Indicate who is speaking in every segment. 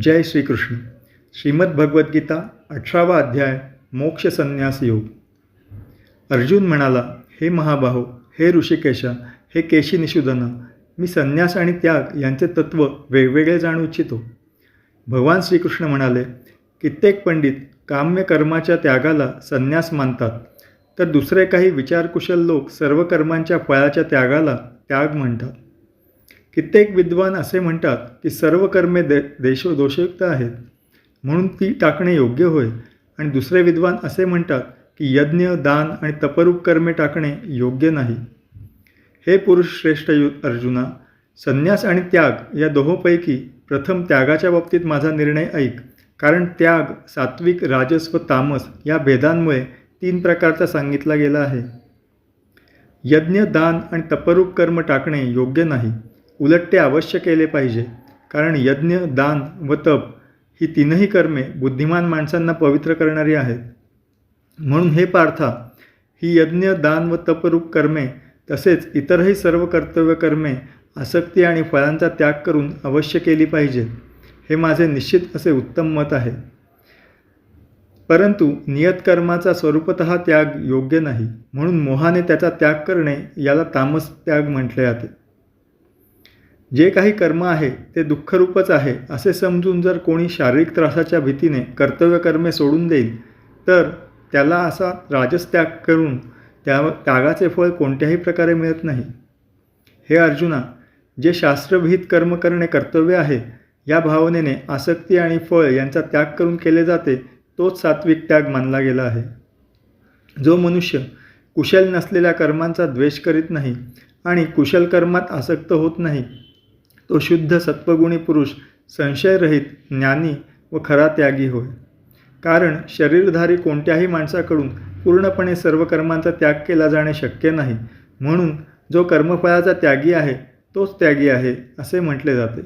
Speaker 1: जय श्रीकृष्ण. श्रीमद्भगवद्गीता अठरावा अध्याय मोक्ष संन्यास योग. अर्जुन म्हणाला हे महाबाहो हे ऋषिकेशा हे केशी निषूदना मी संन्यास आणि त्याग यांचे तत्त्व वेगवेगळे जाणू इच्छितो. भगवान श्रीकृष्ण म्हणाले कित्येक पंडित काम्य कर्माच्या त्यागाला संन्यास मानतात तर दुसरे काही विचारकुशल लोक सर्व कर्मांच्या फळाच्या त्यागाला त्याग म्हणतात. कित्येक विद्वान असे म्हणतात की सर्व कर्मे दे देशोदोषयुक्त आहेत. म्हणून ती टाकणे योग्य होय. आणि दुसरे विद्वान असे म्हणतात की यज्ञ दान आणि तपरूप कर्मे टाकणे योग्य नाही. हे पुरुष श्रेष्ठ यु अर्जुना संन्यास आणि त्याग या दोहोपैकी प्रथम त्यागाच्या बाबतीत माझा निर्णय ऐक. कारण त्याग सात्विक राजस व तामस या भेदांमुळे तीन प्रकारचा सांगितला गेला आहे. यज्ञ दान आणि तपरूप कर्म टाकणे योग्य नाही. उलट ते अवश्य केले पाहिजे. कारण यज्ञ दान व तप ही तीनही कर्मे बुद्धिमान माणसांना पवित्र करणारी आहेत. म्हणून हे पार्था ही यज्ञ दान व तपरूप कर्मे तसेच इतरही सर्व कर्तव्य कर्मे आसक्ती आणि फळांचा त्याग करून अवश्य केली पाहिजेत हे माझे निश्चित असे उत्तम मत आहे. परंतु नियतकर्माचा स्वरूपत त्याग योग्य नाही. म्हणून मोहाने त्याचा त्याग करणे याला तामस त्याग म्हटले जाते. जे काही कर्म आहे ते दुःखरूपच आहे असे समजून जर कोणी शारीरिक त्रासाच्या भीतीने कर्तव्य कर्मे सोडून देईल तर त्याला असा राजस त्याग करून त्या त्यागाचे फळ कोणत्याही प्रकारे मिळत नाही. हे अर्जुना जे शास्त्रविहित कर्म करणे कर्तव्य आहे या भावनेने आसक्ती आणि फळ यांचा त्याग करून केले जाते तोच सात्विक त्याग मानला गेला आहे. जो मनुष्य कुशल नसलेल्या कर्मांचा द्वेष करीत नाही आणि कुशल कर्मात आसक्त होत नाही तो शुद्ध सत्वगुणी पुरुष संशयरहित ज्ञानी व खरा त्यागी होय. कारण शरीरधारी कोणत्याही माणसाकडून पूर्णपणे सर्व कर्मांचा त्याग केला जाणे शक्य नाही. म्हणून जो कर्मफळाचा त्यागी आहे तोच त्यागी आहे असे म्हटले जाते.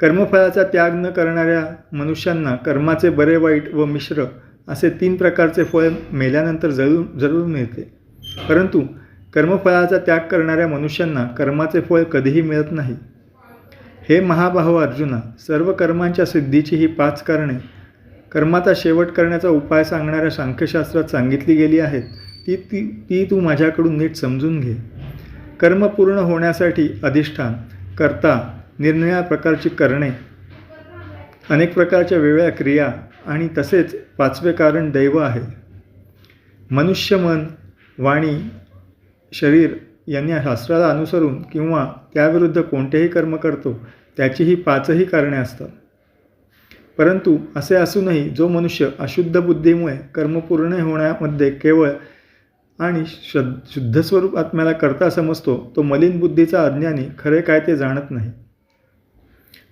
Speaker 1: कर्मफळाचा त्याग न करणाऱ्या मनुष्यांना कर्माचे बरे वाईट व मिश्र असे तीन प्रकारचे फळ मेल्यानंतर जरूर जरूर मिळते. परंतु कर्मफळाचा त्याग करणाऱ्या मनुष्यांना कर्माचे फळ कधीही मिळत नाही. हे महाबाहो अर्जुना सर्व कर्मांच्या सिद्धीची ही पाच कारणे कर्माचा शेवट करण्याचा उपाय सांगणाऱ्या सांख्यशास्त्रात सांगितली गेली आहेत ती ती ती तू माझ्याकडून नीट समजून घे. कर्म पूर्ण होण्यासाठी अधिष्ठान करता निरनिळ्या प्रकारची करणे अनेक प्रकारच्या वेगळ्या क्रिया आणि तसेच पाचवे कारण दैव आहे. मनुष्य मन वाणी शरीर यांनी शास्त्राला अनुसरून किंवा त्याविरुद्ध कोणतेही कर्म करतो त्याचीही पाचही कारणे असतात. परंतु असे असूनही जो मनुष्य अशुद्ध बुद्धीमुळे कर्म पूर्ण होण्यामध्ये केवळ आणि श्रद्ध शुद्ध स्वरूप आत्म्याला करता समजतो तो मलिन बुद्धीचा अज्ञानी खरे काय ते जाणत नाही.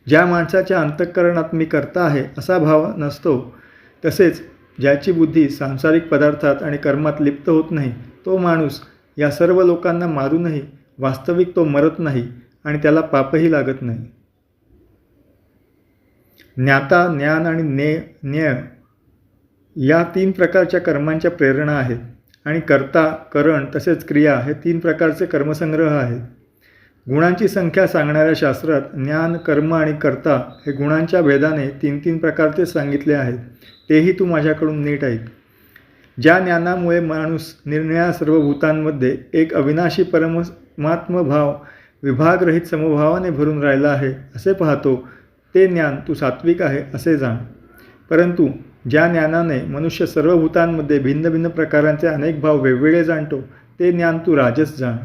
Speaker 1: ज्या माणसाच्या अंतःकरणात मी करता आहे असा भाव नसतो. तसेच ज्याची बुद्धी सांसारिक पदार्थात आणि कर्मात लिप्त होत नाही तो माणूस या सर्व लोकांना मारूनही वास्तविक तो मरत नाही आणि त्याला पापही लागत नाही. ज्ञाता ज्ञान आणि ने न्याय या तीन प्रकारच्या कर्मांच्या प्रेरणा आहेत. आणि कर्ता करण तसेच क्रिया हे तीन प्रकारचे कर्मसंग्रह आहेत. गुणांची संख्या सांगणाऱ्या शास्त्रात ज्ञान कर्म आणि कर्ता हे गुणांच्या भेदाने तीन तीन प्रकारचे सांगितले आहेत. तेही तू माझ्याकडून नीट ऐक. ज्या ज्ञानामुळे माणूस निर्णया सर्व भूतांमध्ये एक अविनाशी परमात्मभाव विभागरहित समभावाने भरून राहिला आहे असे पाहतो ते ज्ञान तू सात्विक आहे असे जाण. परंतु ज्या ज्ञानाने मनुष्य सर्व भूतांमध्ये भिन्न भिन्न प्रकारांचे अनेक भाव वेगवेगळे जाणतो ते ज्ञान तू राजस जाण.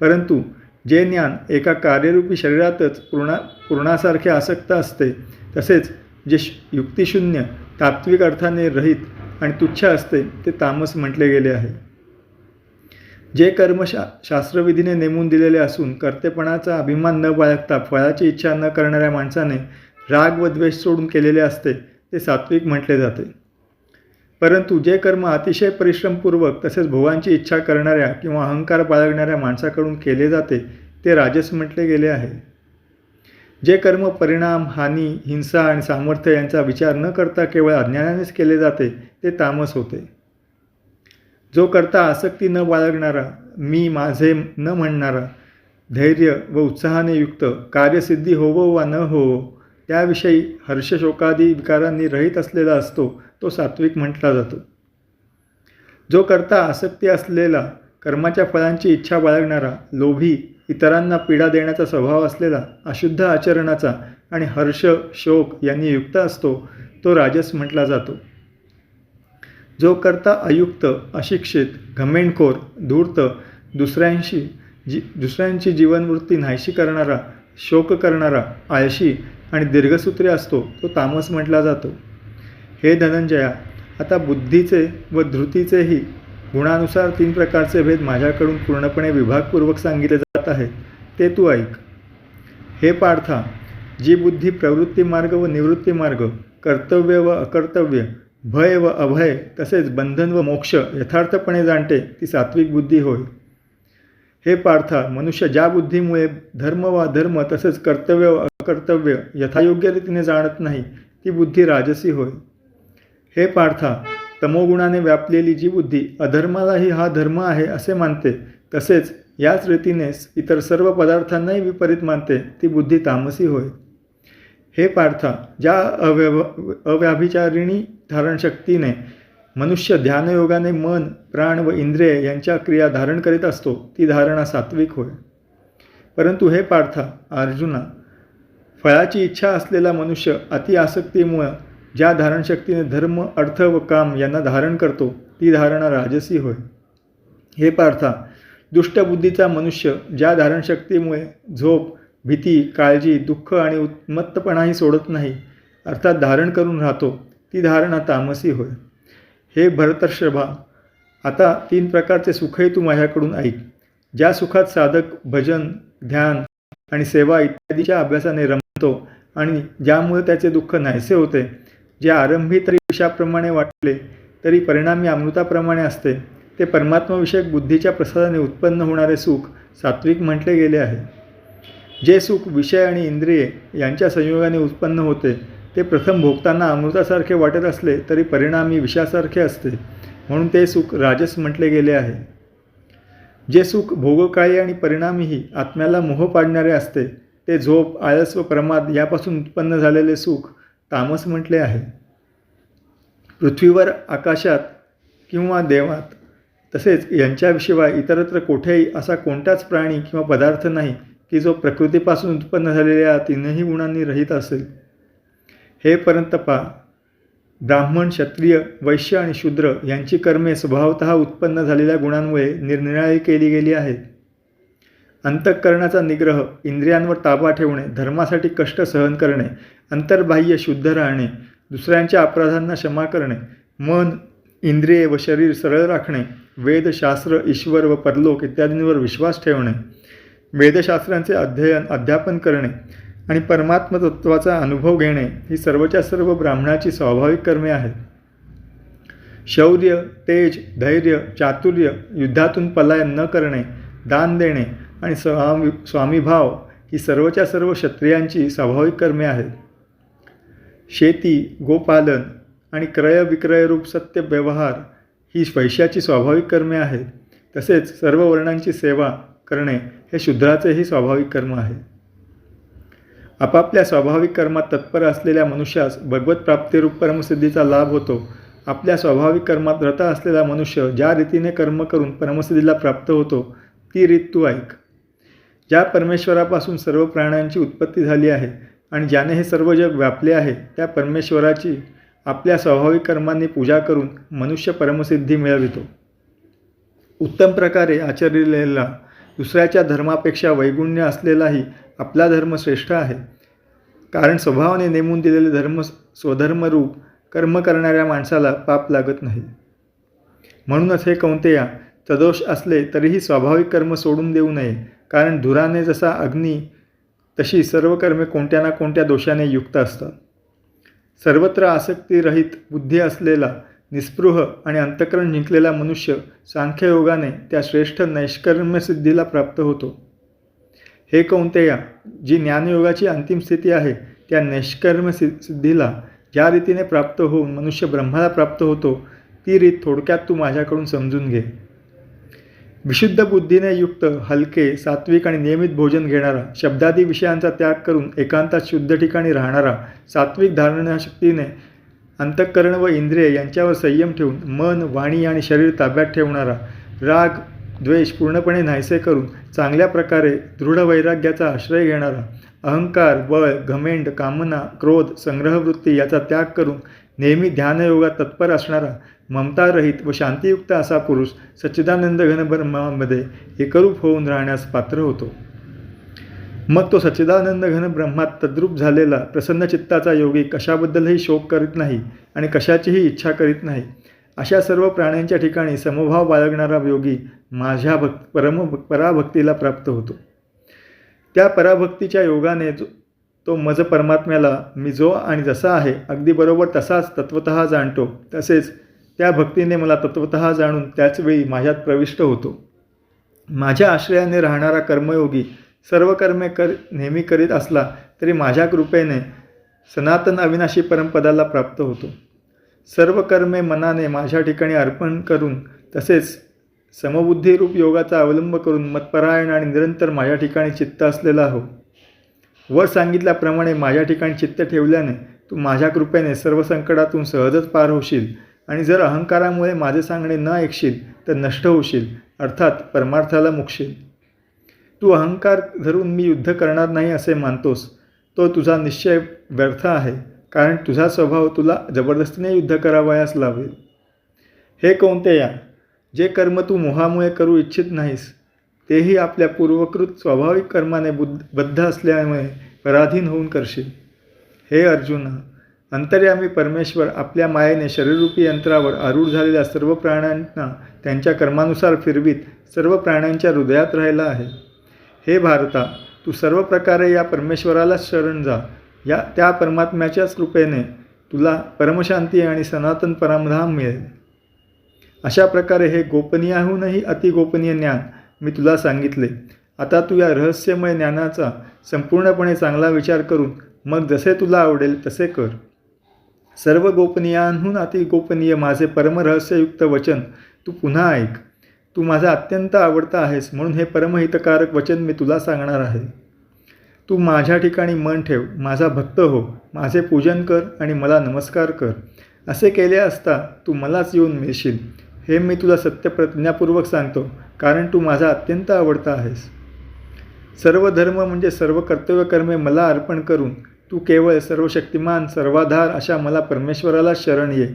Speaker 1: परंतु जे ज्ञान एका कार्यरूपी शरीरातच पूर्णा पूर्णासारखे आसक्त असते तसेच जे युक्तिशून्य तात्विक अर्थाने रहित आणि तुच्छ असते ते तामस म्हटले गेले आहे. जे कर्म शा शास्त्रविधीने नेमून दिलेले असून कर्तेपणाचा अभिमान न बाळगता फळाची इच्छा न करणाऱ्या माणसाने राग व द्वेष सोडून केलेले असते ते सात्विक म्हटले जाते. परंतु जे कर्म अतिशय परिश्रमपूर्वक तसेच भोगांची इच्छा करणाऱ्या किंवा अहंकार बाळगणाऱ्या माणसाकडून केले जाते ते राजस म्हटले गेले आहे. जे कर्म परिणाम हानी हिंसा आणि सामर्थ्य यांचा विचार न करता केवळ अज्ञानानेच केले जाते ते तामस होते. जो करता आसक्ती न बाळगणारा मी माझे न म्हणणारा धैर्य व उत्साहाने युक्त कार्यसिद्धी होवो वा न होवो त्याविषयी हर्षशोकादी विकारांनी रहित असलेला असतो तो सात्विक म्हटला जातो. जो करता आसक्ती असलेला कर्माच्या फळांची इच्छा बाळगणारा लोभी इतरांना पीडा देण्याचा स्वभाव असलेला अशुद्ध आचरणाचा आणि हर्ष शोक यांनी युक्त असतो तो राजस म्हटला जातो. जो करता अयुक्त अशिक्षित घमेंडखोर धूर्त दुसऱ्यांशी जी दुसऱ्यांची जीवनवृत्ती नाहीशी करणारा शोक करणारा आळशी आणि दीर्घसूत्री असतो तो तामस म्हटला जातो. हे धनंजया आता बुद्धीचे व धृतीचेही गुणानुसार तीन प्रकारचे भेद माझ्याकडून पूर्णपणे विभागपूर्वक सांगितले जात आहेत ते तू ऐक. हे पार्था जी बुद्धी प्रवृत्ती मार्ग व निवृत्ती मार्ग कर्तव्य व अकर्तव्य भय व अभय तसेच बंधन व मोक्ष यथार्थपणे जाणते ती सात्विक बुद्धी होय. हे पार्था मनुष्य ज्या बुद्धीमुळे धर्म व अधर्म तसेच कर्तव्य व अकर्तव्य यथायोग्य रीतीने जाणत नाही ती बुद्धी राजसी होय. हे पार्था तमोगुणाने व्यापलेली जी बुद्धी अधर्मालाही हा धर्म आहे असे मानते तसेच याच रीतीने इतर सर्व पदार्थांनाही विपरीत मानते ती बुद्धी तामसी होय. हे पार्था ज्या अव्यव अव्याभिचारिणी धारणशक्तीने मनुष्य ध्यानयोगाने मन प्राण व इंद्रिय यांच्या क्रिया धारण करीत असतो ती धारणा सात्विक होय. परंतु हे पार्था अर्जुना फळाची इच्छा असलेला मनुष्य अति आसक्तीमुळं ज्या धारणशक्तीने धर्म अर्थ व काम यांना धारण करतो ती धारणा राजसी होय. हे पार्था दुष्टबुद्धीचा मनुष्य ज्या धारणशक्तीमुळे झोप भीती काळजी दुःख आणि उत्मत्तपणाही सोडत नाही अर्थात धारण करून राहतो ती धारणा तामसी होय. हे भरतर्षभा आता तीन प्रकारचे सुखही तू माझ्याकडून ऐक ज्या सुखात साधक भजन ध्यान आणि सेवा इत्यादीच्या अभ्यासाने रमतो आणि ज्यामुळे त्याचे दुःख नाहीसे होते जे आरंभी तरी विषाप्रमाणे वाटले तरी परिणामी अमृताप्रमाणे असते ते परमात्माविषयक बुद्धीच्या प्रसादाने उत्पन्न होणारे सुख सात्विक म्हटले गेले आहे. जे सुख विषय आणि इंद्रिये यांच्या संयोगाने उत्पन्न होते. ते प्रथम भोगताना अमृतासारखे वाटत असले तरी परिणामी विषासारखे असते. म्हणून ते सुख राजस म्हटले गेले आहे. जे सुख भोगकाळी आणि परिणामीही आत्म्याला मोह पाडणारे असते. ते झोप आळस व प्रमाद यापासून उत्पन्न झालेले सुख तामस म्हटले आहे. पृथ्वीवर आकाशात किंवा देवात तसेच यांच्याशिवाय इतरत्र कोठेही असा कोणताच प्राणी किंवा पदार्थ नाही की जो प्रकृतीपासून उत्पन्न झालेल्या तीनही गुणांनी रहित असेल हे परंतपा ब्राह्मण क्षत्रिय वैश्य आणि शूद्र यांची कर्मे स्वभावत उत्पन्न झालेल्या गुणांमुळे निरनिराळी केली गेली आहेत. अंतःकरणाचा निग्रह इंद्रियांवर ताबा ठेवणे धर्मासाठी कष्ट सहन करणे अंतर्बाह्य शुद्ध राहणे दुसऱ्यांच्या अपराधांना क्षमा करणे मन इंद्रिये व शरीर सरळ राखणे वेदशास्त्र ईश्वर व परलोक इत्यादींवर विश्वास ठेवणे वेदशास्त्रांचे अध्ययन अध्यापन करणे आणि परमात्मतत्वाचा अनुभव घेणे ही सर्वच्या सर्व ब्राह्मणाची स्वाभाविक कर्मे आहेत. शौर्य तेज धैर्य चातुर्य युद्धातून पलायन न करणे दान देणे आणि स्वामी स्वामीभाव ही सर्वच्या सर्व क्षत्रियांची स्वाभाविक कर्मे आहेत. शेती गोपालन आणि क्रय विक्रयरूप सत्य व्यवहार ही वैश्याची स्वाभाविक कर्मे आहेत. तसेच सर्व वर्णांची सेवा करणे हे शूद्राचेही स्वाभाविक कर्म आहे. आपापल्या स्वाभाविक कर्मात तत्पर असलेल्या मनुष्यास भगवत प्राप्तीरूप परमसिद्धीचा लाभ होतो. आपल्या स्वाभाविक कर्मात रता असलेला मनुष्य ज्या रीतीने कर्म करून परमसिद्धीला प्राप्त होतो ती रीत तू ऐक. ज्या परमेश्वरापासून सर्व प्राण्यांची उत्पत्ती झाली आहे आणि ज्याने हे सर्व जग व्यापले आहे त्या परमेश्वराची आपल्या स्वाभाविक कर्मांनी पूजा करून मनुष्य परमसिद्धी मिळवितो. उत्तम प्रकारे आचरलेला दुसऱ्याच्या धर्मापेक्षा वैगुण्य असलेलाही आपला धर्म श्रेष्ठ आहे. कारण स्वभावाने नेमून दिलेले धर्म स्वधर्मरूप कर्म करणाऱ्या माणसाला पाप लागत नाही. म्हणूनच हे कौंतेया सदोष असले तरीही स्वाभाविक कर्म सोडून देऊ नये. कारण धुराने जसा अग्नी तशी सर्व कर्मे कोणत्या ना कोणत्या दोषाने युक्त असतात. सर्वत्र आसक्तीरहित बुद्धी असलेला निस्पृह आणि अंतकरण जिंकलेला मनुष्य सांख्ययोगाने त्या श्रेष्ठ नैष्कर्म्यसिद्धीला प्राप्त होतो. हे कौंतेया जी ज्ञानयोगाची अंतिम स्थिती आहे त्या नैष्कर्म सिद्धीला ज्या रीतीने प्राप्त होऊन मनुष्य ब्रह्माला प्राप्त होतो ती रीत थोडक्यात तू माझ्याकडून समजून घे. विशुद्ध बुद्धीने युक्त हलके सात्विक आणि नियमित भोजन घेणारा शब्दादी विषयांचा त्याग करून एकांतात शुद्ध ठिकाणी राहणारा सात्विक धारणाशक्तीने अंतःकरण व इंद्रिय यांच्यावर संयम ठेवून मन वाणी आणि शरीर ताब्यात ठेवणारा राग द्वेष पूर्णपणे नाहीसे करून चांगल्या प्रकारे दृढ वैराग्याचा आश्रय घेणारा अहंकार बळ घमेंड कामना क्रोध संग्रहवृत्ती याचा त्याग करून नेहमी ध्यानयोगात तत्पर असणारा ममतारहित व शांतियुक्त असा पुरुष सच्चिदानंद घनब्रह्मामध्ये एकरूप होऊन राहण्यास पात्र होतो. मग तो सच्चिदानंद घन ब्रह्मात तद्रूप झालेला प्रसन्न चित्ताचा योगी कशाबद्दलही शोक करीत नाही आणि कशाचीही इच्छा करीत नाही. अशा सर्व प्राण्यांच्या ठिकाणी समभाव बाळगणारा योगी माझ्या भक् परम पराभक्तीला प्राप्त होतो. त्या पराभक्तीच्या योगाने जो तो मज परमात्म्याला मी जो आणि जसा आहे अगदी बरोबर तसाच तत्वत जाणतो. तसेच त्या भक्तीने मला तत्वत जाणून त्याचवेळी माझ्यात प्रविष्ट होतो. माझ्या आश्रयाने राहणारा कर्मयोगी सर्व कर्मे कर नेहमी करीत असला तरी माझ्या कृपेने सनातन अविनाशी परमपदाला प्राप्त होतो. सर्व कर्मे मनाने माझ्या ठिकाणी अर्पण करून तसेच समबुद्धीरूप योगाचा अवलंब करून मतपरायण आणि निरंतर माझ्या ठिकाणी चित्त असलेला हो. वर सांगितल्याप्रमाणे माझ्या ठिकाणी चित्त ठेवल्याने तू माझ्या कृपेने सर्व संकटातून सहजच पार होशील आणि जर अहंकारामुळे माझे सांगणे न ऐकशील तर नष्ट होशील अर्थात परमार्थाला मुकशील. तू अहंकार धरून मी युद्ध करणार नाही असे मानतोस. तो तुझा निश्चय व्यर्थ आहे कारण तुझा स्वभाव तुला जबरदस्तीने युद्ध करावयास लावेल. हे कोणते या? जे कर्म तू मोहामुळे करू इच्छित नाहीस तेही आपल्या पूर्वकृत स्वाभाविक कर्माने बुद्ध बद्ध असल्यामुळे पराधीन होऊन करशील. हे अर्जुना अंतर्यामी परमेश्वर आपल्या मायेने शरीररूपी यंत्रावर आरूढ झालेल्या सर्व प्राण्यांना त्यांच्या कर्मानुसार फिरवीत सर्व प्राण्यांच्या हृदयात राहिला आहे. हे भारता तू सर्व प्रकारे या परमेश्वरालाच शरण जा. या त्या परमात्म्याच्याच कृपेने तुला परमशांती आणि सनातन परमधाम मिळेल. अशा प्रकारे हे गोपनीयाहूनही अतिगोपनीय ज्ञान मी तुला सांगितले. आता तू या रहस्यमय ज्ञानाचा संपूर्णपणे चांगला विचार करून मग जसे तुला आवडेल तसे कर. सर्व गोपनीयांहून अतिगोपनीय माझे परमरहस्ययुक्त वचन तू पुन्हा ऐक. तू माझा अत्यंत आवडता आहेस म्हणून हे परमहितकारक वचन मी तुला सांगणार आहे. तू माझ्या ठिकाणी मन ठेव माझा भक्त हो माझे पूजन कर आणि मला नमस्कार कर. असे केले असता तू मलाच येऊन मिळशील हे मी तुला सत्यप्रज्ञापूर्वक सांगतो कारण तू माझा अत्यंत आवडता आहेस. सर्व धर्म म्हणजे सर्व कर्तव्यकर्मे मला अर्पण करून तू केवळ सर्व शक्तिमान सर्वाधार अशा मला परमेश्वराला शरण ये.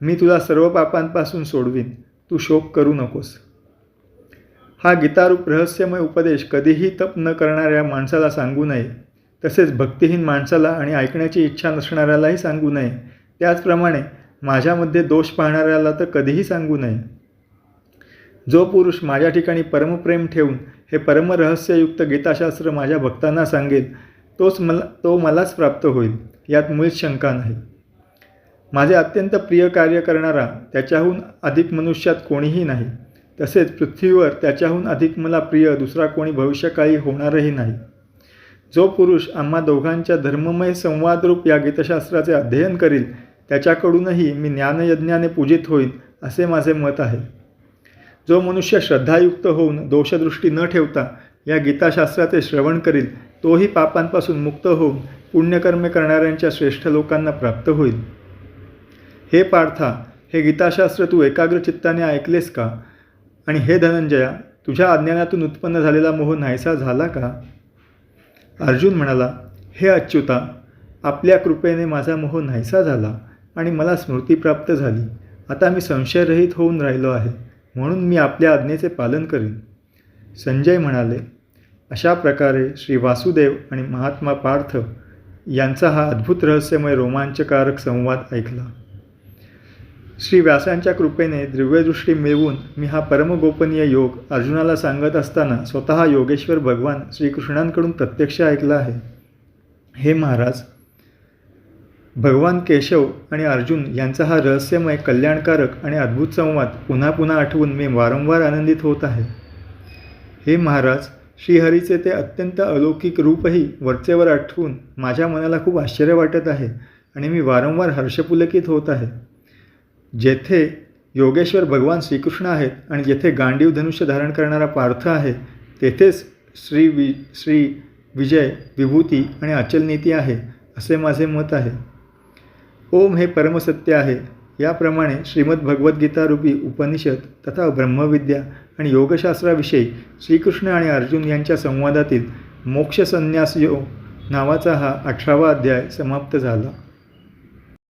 Speaker 1: मी तुला सर्व पापांपासून सोडवीन. तू शोक करू नकोस. हा गीतारूप रहस्यमय उपदेश कधीही तप न करणाऱ्या माणसाला सांगू नये. तसेच भक्तिहीन माणसाला आणि ऐकण्याची इच्छा नसणाऱ्यालाही सांगू नये. त्याचप्रमाणे माझ्यामध्ये दोष पाहणाऱ्याला तर कधीही सांगू नये. जो पुरुष माझ्या ठिकाणी परमप्रेम ठेवून हे परमरहस्ययुक्त गीताशास्त्र माझ्या भक्तांना सांगेल तोच मला तो मलाच प्राप्त होईल यात मुळीच शंका नाही. माझे अत्यंत प्रिय कार्य करणारा त्याच्याहून अधिक मनुष्यात कोणीही नाही. तसेच पृथ्वीवर त्याच्याहून अधिक मला प्रिय दुसरा कोणी भविष्यकाळी होणारही नाही. जो पुरुष आम्हा दोघांच्या धर्ममय संवादरूप या गीतशास्त्राचे अध्ययन करील त्याच्याकडूनही मी ज्ञानयज्ञाने पूजित होईल असे माझे मत आहे. जो मनुष्य श्रद्धायुक्त होऊन दोषदृष्टी न ठेवता या गीताशास्त्राचे श्रवण करील तोही पापांपासून मुक्त होऊन पुण्यकर्मे करणाऱ्यांच्या श्रेष्ठ लोकांना प्राप्त होईल. हे पार्था हे गीताशास्त्र तू एकाग्र चित्ताने ऐकलेस का? आणि हे धनंजया तुझ्या अज्ञानातून उत्पन्न झालेला मोह नाहीसा झाला का? अर्जुन म्हणाला हे अच्युता आपल्या कृपेने माझा मोह नाहीसा झाला आणि मला स्मृती प्राप्त झाली. आता मी संशयरहित होऊन राहिलो आहे म्हणून मी आपल्या आज्ञेचे पालन करीन. संजय म्हणाले अशा प्रकारे श्री वासुदेव आणि महात्मा पार्थ यांचा हा अद्भुत रहस्यमय रोमांचकारक संवाद ऐकला. श्री व्यासांच्या कृपेने दिव्यदृष्टी मिळवून मी हा परमगोपनीय योग अर्जुनाला सांगत असताना स्वतः योगेश्वर भगवान श्रीकृष्णांकडून प्रत्यक्ष ऐकला आहे. हे महाराज भगवान केशव आणि अर्जुन यांचा हा रहस्यमय कल्याणकारक आणि अद्भुत संवाद पुन्हा पुन्हा आठवून मी वारंवार आनंदित होत आहे. हे महाराज श्रीहरीचे ते अत्यंत अलौकिक रूपही वरचेवर आठवून माझ्या मनाला खूप आश्चर्य वाटत आहे आणि मी वारंवार हर्षपुलकित होत आहे. जेथे योगेश्वर भगवान श्रीकृष्ण आहेत आणि जेथे गांडीव धनुष्य धारण करणारा पार्थ आहे तेथेच श्री वि श्री विजय विभूती आणि अचलनीती आहे असे माझे मत आहे. ओम हे परमसत्य आहे. याप्रमाणे श्रीमद भगवद्गीतारूपी उपनिषद तथा ब्रह्मविद्या आणि योगशास्त्राविषयी श्रीकृष्ण आणि अर्जुन यांच्या संवादातील मोक्षसन्यास योग नावाचा हा अठरावा अध्याय समाप्त झाला.